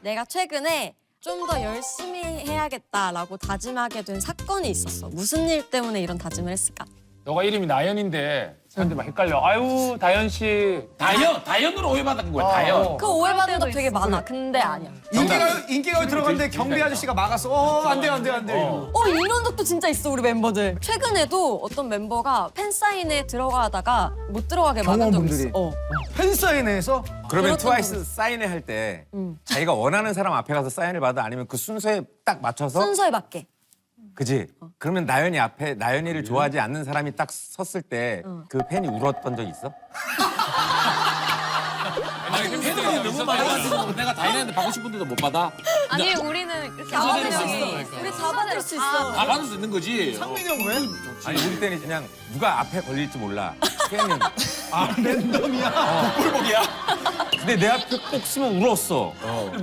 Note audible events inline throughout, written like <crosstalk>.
내가 최근에 좀 더 열심히 해야겠다라고 다짐하게 된 사건이 있었어. 무슨 일 때문에 이런 다짐을 했을까? 너가 이름이 나연인데 사람들이 막 헷갈려. 아유 다연 씨. 다현 다현으로 오해받은 거야 다현. 그 오해받는 거 되게 많아. 근데 아니야. 인기가 인기가 들어갔는데 경비 아저씨가 막았어. 어, 안 돼, 안 돼, 안 돼. 이러고. 어 이런 적도 진짜 있어 우리 멤버들. 최근에도 어떤 멤버가 팬 사인회 들어가다가 못 들어가게 막은 적 있어. 경호원분들이. 어. 팬 사인회에서 그러면 그렇던 트와이스 사인회 할 때 자기가 원하는 사람 앞에 가서 사인을 받아 아니면 그 순서에 딱 맞춰서 순서에 맞게. 그지? 그러면 나연이 앞에 나연이를 좋아하지 않는 사람이 딱 섰을 때 그 팬이 울었던 적 있어? 팬들이 너무 많아가지고 내가 다현이한테 받고 싶은 데도 못 받아. 아니 우리는 이렇게 수 있어. 우리 다 받을 수 있어. 다 받을 수 있는 거지. 상민이 형 왜? 아니 우리 때는 그냥 누가 앞에 걸릴지 몰라. 팬은. 아 랜덤이야. 꿀복이야. 근데 내 앞에 꼭 쓰면 울었어.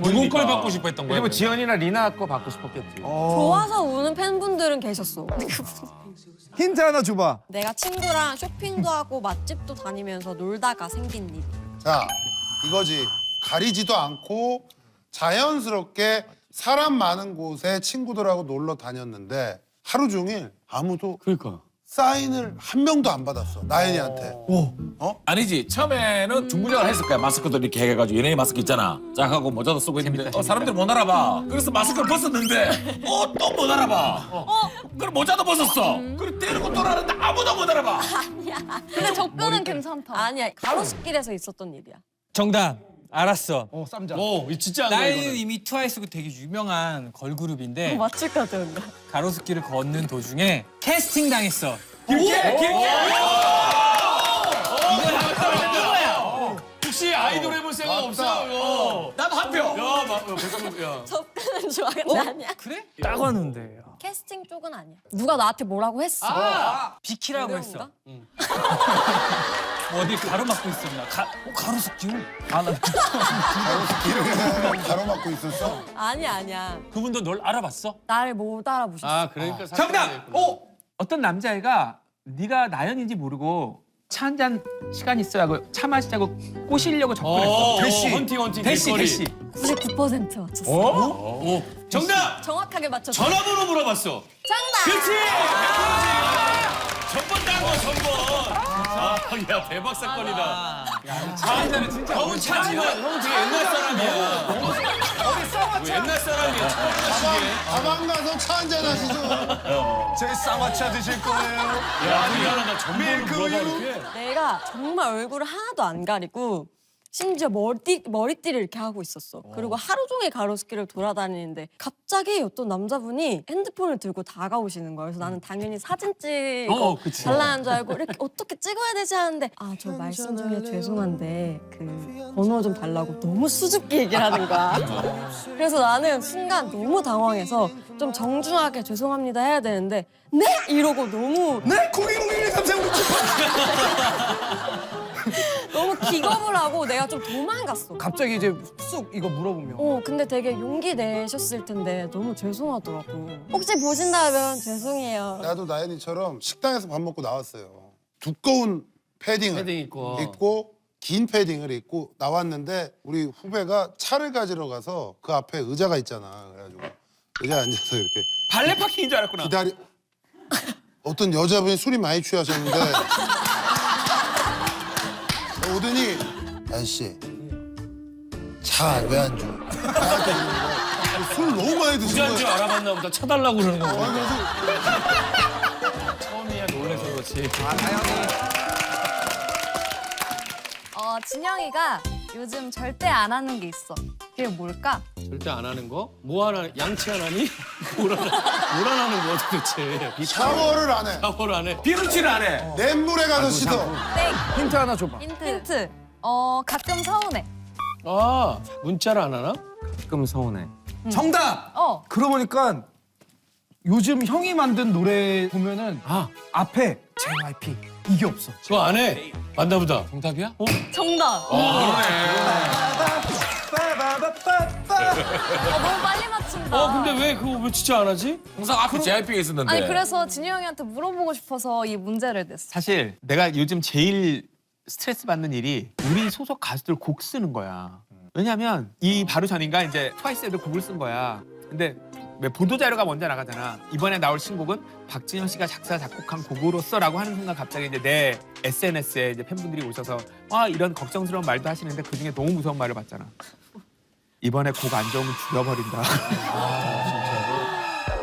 누구 걸 받고 싶어 했던 거야? 그리고 지연이나 리나 거 받고 싶었겠지. 좋아서 우는 팬분들은 계셨어. <laughs> 힌트 하나 줘봐. 내가 친구랑 쇼핑도 하고 맛집도 다니면서 놀다가 생긴 일. 자, 이거지. 가리지도 않고 자연스럽게 사람 많은 곳에 친구들하고 놀러 다녔는데 하루 종일 아무도 그러니까. 사인을 한 명도 안 받았어. 나연이한테. 아니지. 처음에는 중부장을 했을 거야 마스크도 이렇게 해가지고 연예인 마스크 있잖아. 쫙 하고 모자도 쓰고 있는데 어, 사람들이 못 알아봐. 그래서 마스크를 벗었는데 어 또 못 알아봐. 어. 그럼 모자도 벗었어. 그리고 때리고 돌아는데 아무도 못 알아봐. 근데 접근은 괜찮다. 아니야. 가로수길에서 있었던 일이야. 정답 알았어. 어 쌈장. 오 진짜 안 돼. 나이는 이거는. 이미 트와이스고 되게 유명한 걸그룹인데 맞출 것 뭔가. 가로수길을 걷는 도중에 캐스팅 당했어. 혹시 아이돌 해볼 생각 없어? 이거. 나도 한표 야, 막, 어, 백성국, 야. <laughs> 접근은 좋아하는데 아니야. 그래? 딱 왔는데. 캐스팅 쪽은 아니야. 누가 나한테 뭐라고 했어. 비키라고 그런 했어. <laughs> 어디 가로막고 있었나? 가, 어, 가로수길? 아, 나 길을 가로막고 있었어. 아니야 아니야. 그분도 널 알아봤어? 나를 못 알아보셨어. 아 그러니까 정답. 어. 어떤 남자애가 네가 나연인지 모르고 차 한 잔 시간 있어 하고 차 마시자고 꼬시려고 접근했어. 대시. 헌팅 헌팅 대시 길거리. 대시. 99% 맞췄어. 오. 정답. 정확하게 맞췄어. 전화번호 물어봤어. 정답. 그렇지. 전번 딴거 전번. 아, 야 대박 사건이다. 차 잔은 진짜. 형은 차지만 형 되게 옛날 사람이야. 왜 옛날 사람이야. 가방 가서 차 한잔 하시죠. 제 쌍화차 드실 거예요. 야, 미안하다. 전번을 물어봐 이렇게. 내가 정말 얼굴을 하나도 안 가리고 심지어 머리 머리띠를 이렇게 하고 있었어. 그리고 하루 종일 가로수길을 돌아다니는데 갑자기 어떤 남자분이 핸드폰을 들고 다가오시는 거예요. 그래서 나는 당연히 사진 찍고 어, 그치. 달라는 줄 알고 이렇게 어떻게 찍어야 되지 하는데 아 저 말씀 중에 죄송한데 그 번호 좀 달라고 너무 수줍게 얘기를 하는 거야. <laughs> 그래서 나는 순간 너무 당황해서 좀 정중하게 죄송합니다 해야 되는데 네 이러고 너무 네, 0201 335 <laughs> 너무 기겁을 하고 내가 좀 도망갔어. 갑자기 이제 쑥 이거 물어보면. 어, 근데 되게 용기 내셨을 텐데 너무 죄송하더라고. 혹시 보신다면 죄송해요. 나도 나연이처럼 식당에서 밥 먹고 나왔어요. 두꺼운 패딩을 패딩 입고. 입고 긴 패딩을 입고 나왔는데 우리 후배가 차를 가지러 가서 그 앞에 의자가 있잖아. 그래가지고 의자에 앉아서 이렇게 발레 파킹인 줄 알았구나. 기다리 어떤 여자분이 술이 많이 취하셨는데 오더니 아저씨 차 왜 안 줘? 나한테 이러는 거야. 술 너무 많이 드신 부자인 줄 거야. 알아봤나 보다. 쳐달라고 그러는 거. 아니, 그래서 처음이야 놀래서 그렇지. 어 진영이가 요즘 절대 안 하는 게 있어. 그게 뭘까? 절대 안 하는 거? 뭐 하나 양치 안 하니? 뭘 하나 뭘 하는 거 도대체? 샤워를 안 해. 샤워를 안 해. 비누칠을 안 해 냇물에 가서 씻어. 땡. 힌트 하나 줘봐. 힌트. 힌트. 어 가끔 서운해. 아 문자를 안 하나? 가끔 서운해. 정답. 어. 그러고 보니까 요즘 형이 만든 노래 보면은 아 앞에 JYP 이게 없어. 그거 안 해. 맞나 보다. 정답이야? 어? 정답. 어, 너무 빨리 맞춘다. 어 근데 왜 그거 왜 진짜 안 하지? 항상 앞에 JYP가 있었는데 아니 그래서 진영 형한테 물어보고 싶어서 이 문제를 냈어. 사실 내가 요즘 제일 스트레스 받는 일이 우리 소속 가수들 곡 쓰는 거야. 왜냐면 이 바로 전인가 이제 트와이스에도 곡을 쓴 거야. 근데 왜 보도 자료가 먼저 나가잖아. 이번에 나올 신곡은 박진영 씨가 작사 작곡한 곡으로서라고 하는 순간 갑자기 이제 내 SNS에 이제 팬분들이 오셔서 와 이런 걱정스러운 말도 하시는데 그 중에 너무 무서운 말을 봤잖아. 이번에 곡 안 좋으면 죽여버린다.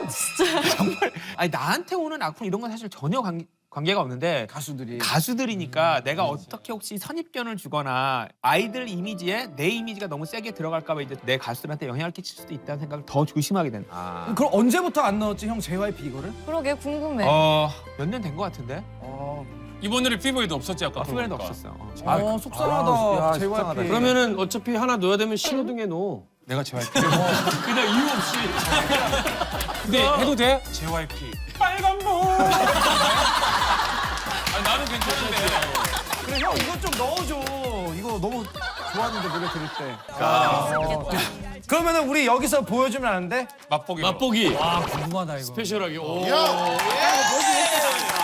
진짜 <laughs> 정말 아니 나한테 오는 악플 이런 건 사실 전혀 관, 관계가 없는데 가수들이 가수들이니까 내가 어떻게 혹시 선입견을 주거나 아이들 이미지에 내 이미지가 너무 세게 들어갈까 봐 이제 내 가수들한테 영향을 끼칠 수도 있다는 생각을 더 조심하게 된다. 아. 그럼 언제부터 안 넣었지 형 JYP 이거를? 그러게 궁금해. 어, 몇 년 된 것 같은데? 어, 이번 노래 피부에도 없었지 아까. 후배도 그러니까. 없었어. 어. 어 속상하다 아, 야, JYP 속상하다. 그러면은 어차피 하나 넣어야 되면 신호등에 넣어. 내가 JYP. 그냥 이유 없이. 근데 해도 돼? JYP. 빨간 모. 아 나는 괜찮은데. 그래 형 이거 좀 넣어줘 이거 너무 좋았는데 노래 들을 때 아, 그러면은 우리 여기서 보여주면 안 돼? 맛보기. 맛보기. 아 궁금하다 이거. 스페셜하게. 오. 야난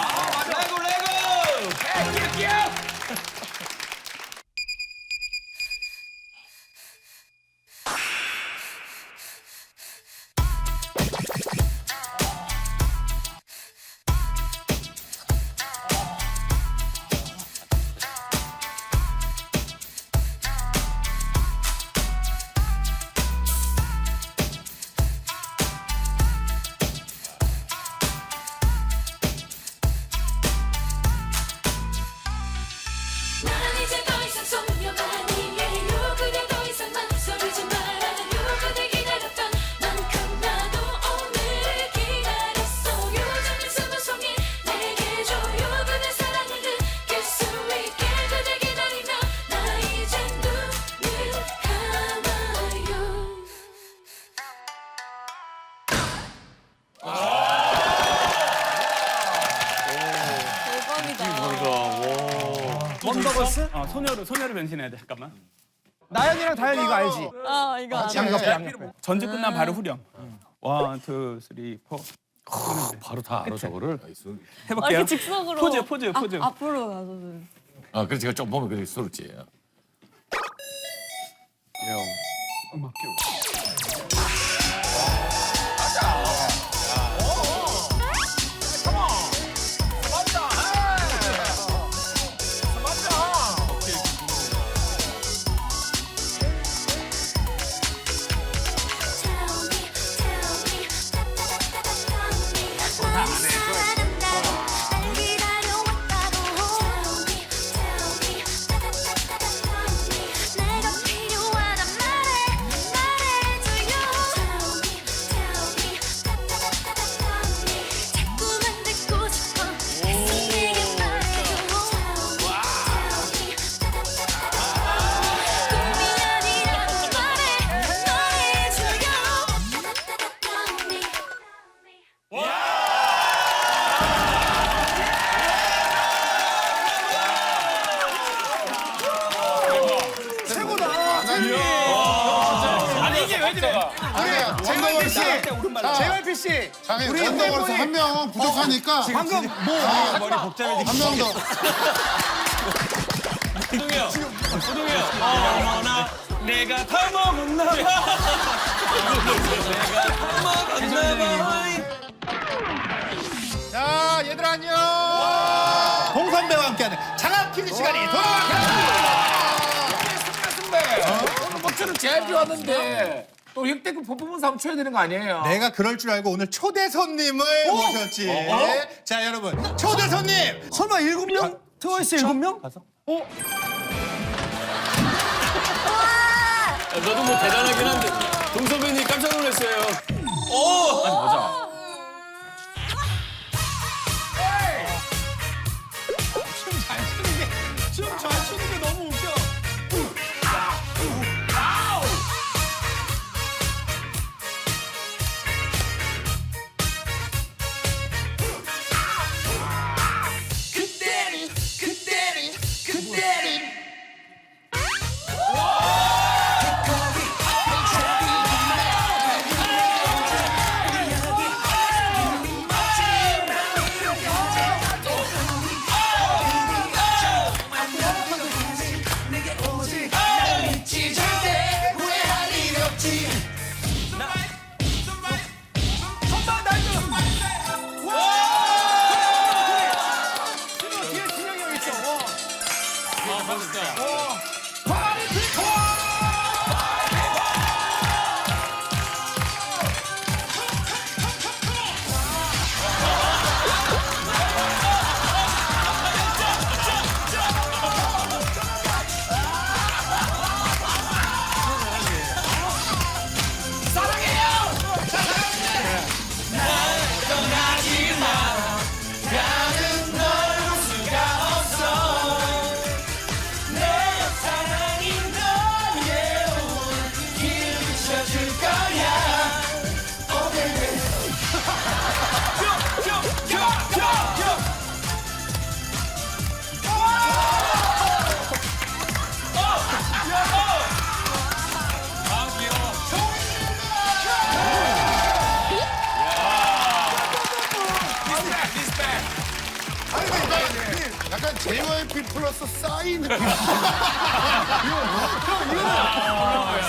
소녀로 소녀로 변신해야 돼. 잠깐만. 나연이랑 다현이 이거 알지? 아 이거 안 양옆에 양옆에 전주 끝난 바로 후렴. 원, 투, 쓰리, 포. 바로 다 알아 저거를. 아, 해볼게요. 이렇게 즉석으로 포즈, 포즈, 포즈. 아, 앞으로 가서는 아 그래서 제가 좀 보면 그렇게 쏠지. Tell 아니 이게 왜 들어가? 아니야 원더걸스 JYP 씨 장애 우리 원더걸스 멤버이- 한명 부족하니까 방금 뭐한명 더. 호동이 형. 호동이 형. 어머나 내가 다 먹었나 봐. 내가 다 먹었나 봐. 자, 얘들아 안녕. 홍선배와 함께하는 장학 퀴즈 시간이 돌아왔습니다. 오늘 목줄은 JYP 왔는데 또 역대급 퍼포먼스 한번 쳐야 되는 거 아니에요? 내가 그럴 줄 알고 오늘 초대 손님을 모셨지. 자, 여러분. 초대 손님. 설마 일곱 명? 트와이스 일곱 명? 너도 뭐 대단하긴 한데 동서배님 깜짝 놀랐어요. 오. 아니 보자.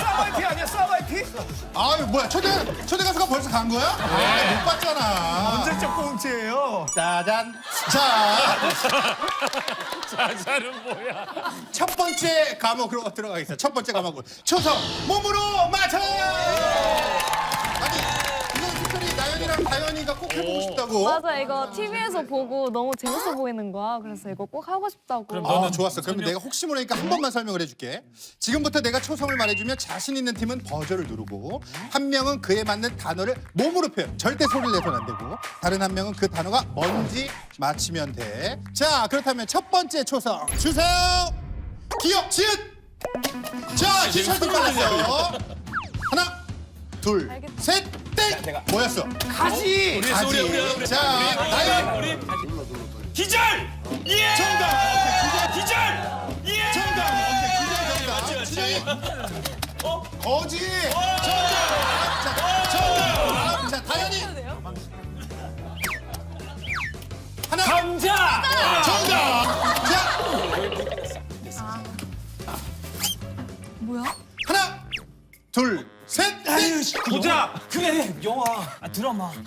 싸바이피 아니야 싸바이피? 아유 뭐야 초대 초대 가수가 벌써 간 거야? 아, 못 봤잖아. 언제적 꽁트예요? 짜잔. 자, <laughs> 자자는 뭐야? 첫 번째 과목으로 들어가겠습니다. 첫 번째 과목은 초성 몸으로 맞춰. 해보고 싶다고. 맞아 이거 TV에서 보고 너무 재밌어 보이는 거야. 그래서 이거 꼭 하고 싶다고. 아, 좋았어. 그럼 내가 혹시 모르니까 한 번만 설명을 해줄게. 지금부터 내가 초성을 말해주면 자신 있는 팀은 버저를 누르고 한 명은 그에 맞는 단어를 몸으로 표현. 절대 소리를 내서는 안 되고 다른 한 명은 그 단어가 뭔지 맞히면 돼. 자, 그렇다면 첫 번째 초성 주세요. 기억 지읒. 자, 기철팀 빨랐어. 하나, 둘, 알겠다. 셋, 땡. 뭐였어? 가지. 우리 소리 우리 우리 자, 나연. 기절! 예! 정답. 기절! 예! 정답. 오케이. 맞지? 거지. 정답. 자, 정답. 자, 다현이. 하나. 감자! 정답. 자, 뭐야? 하나, 둘. 보자! 그래 영화 아, 드라마 <laughs>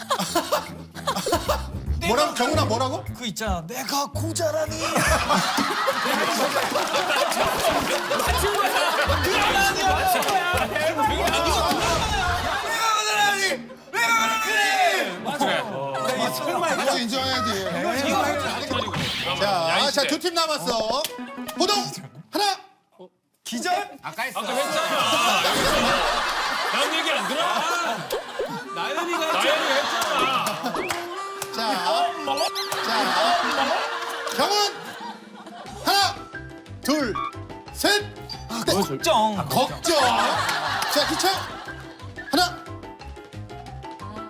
뭐라고? 정훈아 뭐라고? 그 있잖아 내가 고자라니 <laughs> 이거 인정해야지. 자, 자, 두 팀 남았어. 호동 하나. 기절? 난 걱정 걱정. 자, 기차 하나,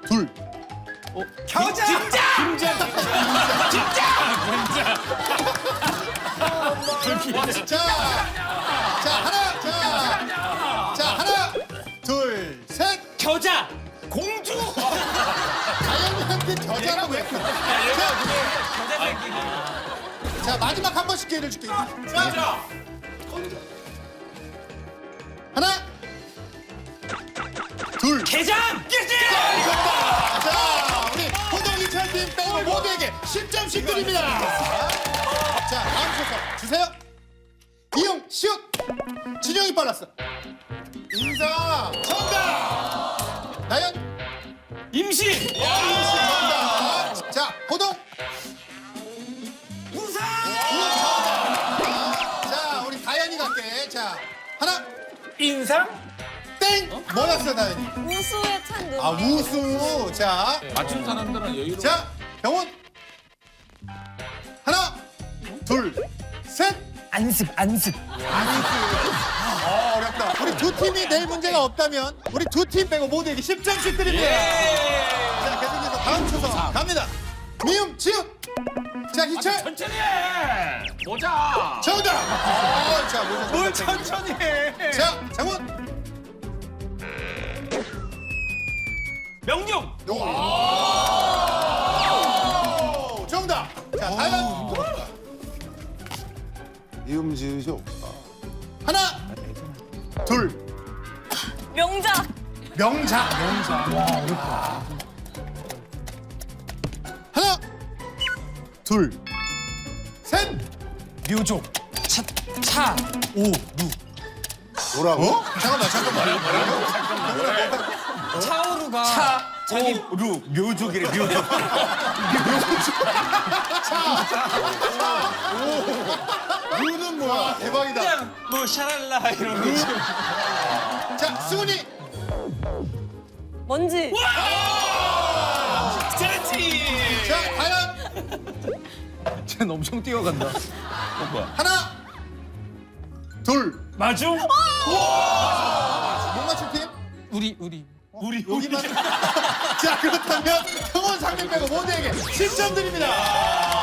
둘. 겨자. 자, 자 하나, 자, 자 하나, 둘, 셋. 겨자! 공주! 다현이한테 겨자라고 했거든. 자, 자, 마지막 한 번씩 기회를 줄게. 자, 하나, 둘. 게장! 자, 우리 호동이 철팀 빼고 모두에게 10점씩 드립니다. 자, 다음 소서 주세요. 이용, 시옷. 진영이 빨랐어. 인사, 정답. 나연, 임시! 뭐였어, 다현이? 우수에 찬 눈. 아, 우수. 자, 맞춘 사람들은 여유로. 자, 병원. 하나, 둘, 셋. 안습 안습 어, 어렵다. 우리 두 팀이 낼 문제가 없다면 우리 두 팀 빼고 모두에게 10점씩 드립니다. 자, 계속해서 다음 초성 갑니다. 미음, 지읒. 자, 희철. 천천히 해. 보자. 정답. 어, 자, 모자 뭘. 천천히 해. 자, 장훈. 명령! 오, 정답. 자, 다현. 이음지읒이 없다. 하나, 둘, 명작. 명작. 명작. 와, 어렵다. 하나, 둘, 셋. 묘족 차차 오루 뭐라고? 어? 잠깐만, 잠깐만. 차오 루가 오루 묘족이래 묘족. 오. 루는 뭐야? 대박이다. 그냥 뭐 샤랄라 이런 거 자, 승훈이. 먼지. 잘했지! 자, 과연 쟤는 엄청 뛰어간다. 하나, 둘. 마중? 못 맞출 팀? 우리 우리 우리 여기만 <laughs> 자 그렇다면 형원 상민 빼고 모두에게 10점 드립니다.